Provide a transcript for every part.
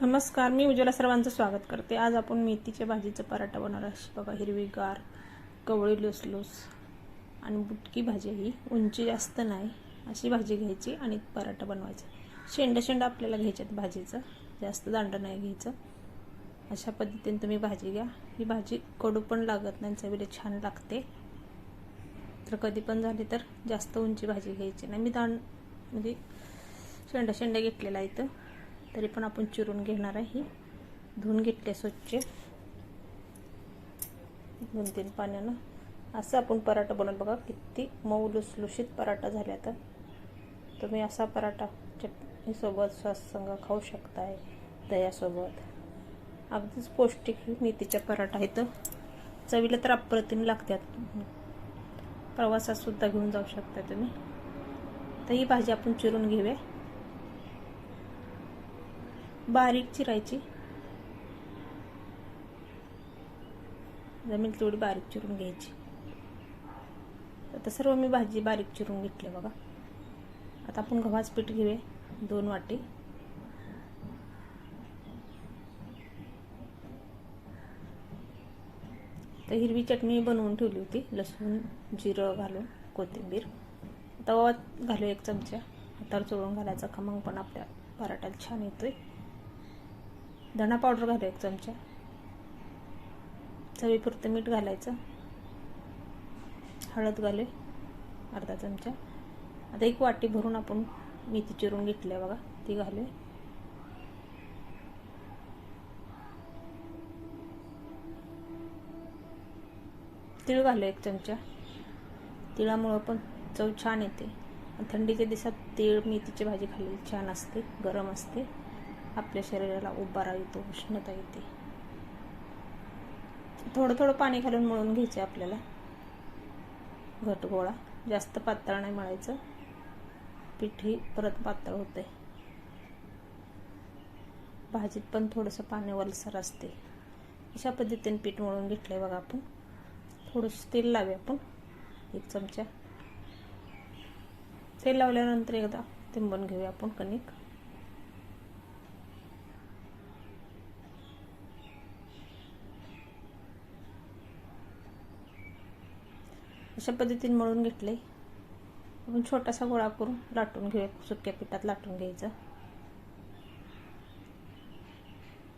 नमस्कार मी उज्ज्वला सर्वांचं स्वागत करते. आज आपण मेथीच्या भाजीचं पराठा बनवणार अशी बघा हिरवीगार कवळी लुसलूस आणि बुटकी भाजी ही. उंची जास्त नाही. अशी भाजी घ्यायची आणि पराठा बनवायचा. शेंडा शेंडा आपल्याला घ्यायच्यात भाजीचं. जास्त दांड नाही घ्यायचं. अशा पद्धतीने तुम्ही भाजी घ्या. ही भाजी कडू पण लागत नाही चवीला छान लागते. तर कधी पण झाली तर जास्त उंची भाजी घ्यायची नाही. मी दांड म्हणजे शेंडा शेंडा घेतलेला इथं. तरी पण आपण चिरून घेणार आहे. धुवून घेतले स्वच्छ. दोन तीन पाण्यानं. असं आपण पराठा बनवत बघा किती मऊ लुसलुशीत पराठा झाला तर तुम्ही असा पराठा चटणीसोबत संग खाऊ शकताय दह्यासोबत. अगदीच पौष्टिक मेथीचा मेथीच्या पराठा आहे तर चवीला तर अप्रतिम लागतात. प्रवासात सुद्धा घेऊन जाऊ शकता तुम्ही. तर ही भाजी आपण चिरून घेऊया. बारीक चिरायची. जमेल तेवढी बारीक चिरून घ्यायची. आता सर्व मी भाजी बारीक चिरून घेतली बघा. आता आपण गव्हाचं पीठ घेऊया दोन वाटी. तर हिरवी चटणी बनवून ठेवली होती लसूण जिरं घालून कोथिंबीर. तवा घालू एक चमचा. हातावर चोळून घालायचा खमंग पण आपल्या पराठ्याला छान येतोय. धणा पावडर घालू एक चमचा. चवीपुरतं मीठ घालायचं. हळद घालू अर्धा चमचा. आता एक वाटी भरून आपण मेथी चिरून घेतली बघा ती घालू तीळ घालू एक चमचा. तिळामुळं पण चव छान येते. थंडीच्या दिवसात तीळ मेथीची भाजी खाल्ली छान असते गरम असते. आपल्या शरीराला उबारा येतो उष्णता येते. थोडं थोडं पाणी घालून मळून घ्यायचे आपल्याला. घटगोळा जास्त पातळ नाही मळायचं. पीठही परत पातळ होते भाजीत पण थोडंसं पाणी वलसर असते. अशा पद्धतीने पीठ मळून घेतलंय बघा आपण. थोडंसं तेल लावूया आपण. एक चमचा. तेल लावल्यानंतर एकदा तिंबून घेऊया आपण कणिक. अशा पद्धतीने मळून घेतले आपण छोटासा गोळा करून लाटून घेऊया सुक्या पिठात लाटून घ्यायचं.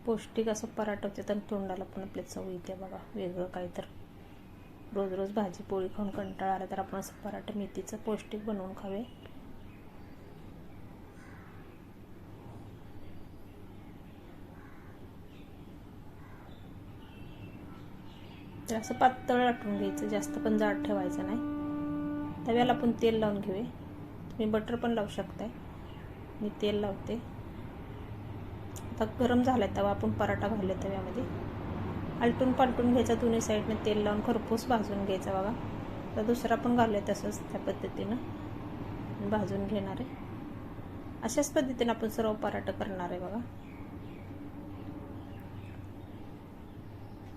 पौष्टिक असं पराठा होते तर तोंडाला पण आपल्या चव येते बघा वेगळं काय तर. रोज रोज भाजी पोळी खाऊन कंटाळा आला तर आपण असं पराठा मेथीचं पौष्टिक बनवून खावे तर असं पातळ लाटून घ्यायचं जास्त पण जाड ठेवायचं नाही. तव्याला आपण तेल लावून घेऊया. तुम्ही बटर पण लावू शकताय. मी तेल लावते. आता गरम झालाय तवा आपण पराठा घालूया तव्यामध्ये. आलटून पालटून घ्यायचा दोन्ही साईडनं तेल लावून खरपूस भाजून घ्यायचा बघा. तर दुसरा पण घालूया तसंच त्या पद्धतीनं. भाजून घेणार आहे. अशाच पद्धतीनं आपण सर्व पराठा करणार आहे बघा.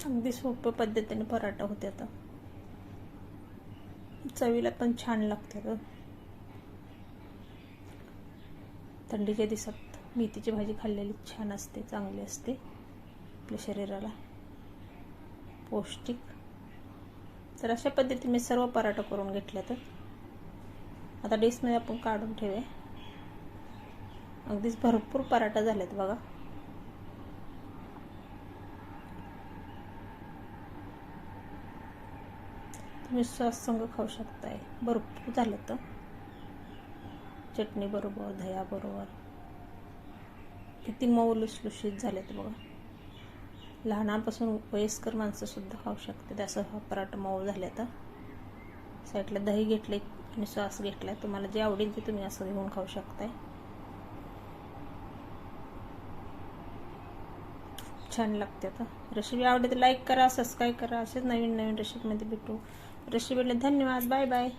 अगदी सोप्या पद्धतीने पराठा होते आता. चवीला पण छान लागते थंडीच्या दिवसात मेथीची भाजी खाल्लेली छान असते चांगली असते आपल्या शरीराला. पौष्टिक. तर अशा पद्धतीने मी सर्व पराठा करून घेतल्या तर. आता डिशमध्ये आपण काढून ठेवूया. अगदीच भरपूर पराठा झालेत बघा. तुम्ही सॉस संग खाऊ शकताय. भरपूर झालं तर. चटणी बरोबर दह्या बरोबर. किती मऊ लुसलुशीत झालेत बघा. लहानापासून वयस्कर माणसं सुद्धा खाऊ शकते असं हा पराठा मऊ झाले तर. साईडला दही घेतले आणि सॉस घेतलाय. तुम्हाला जे आवडेल ते तुम्ही असं घेऊन खाऊ शकताय. छान लागते आता. रेसिपी आवडते तर लाईक करा सबस्क्राईब करा. असेच नवीन नवीन रेसिपीमध्ये भेटू. रेसिपीला धन्यवाद बाय बाय.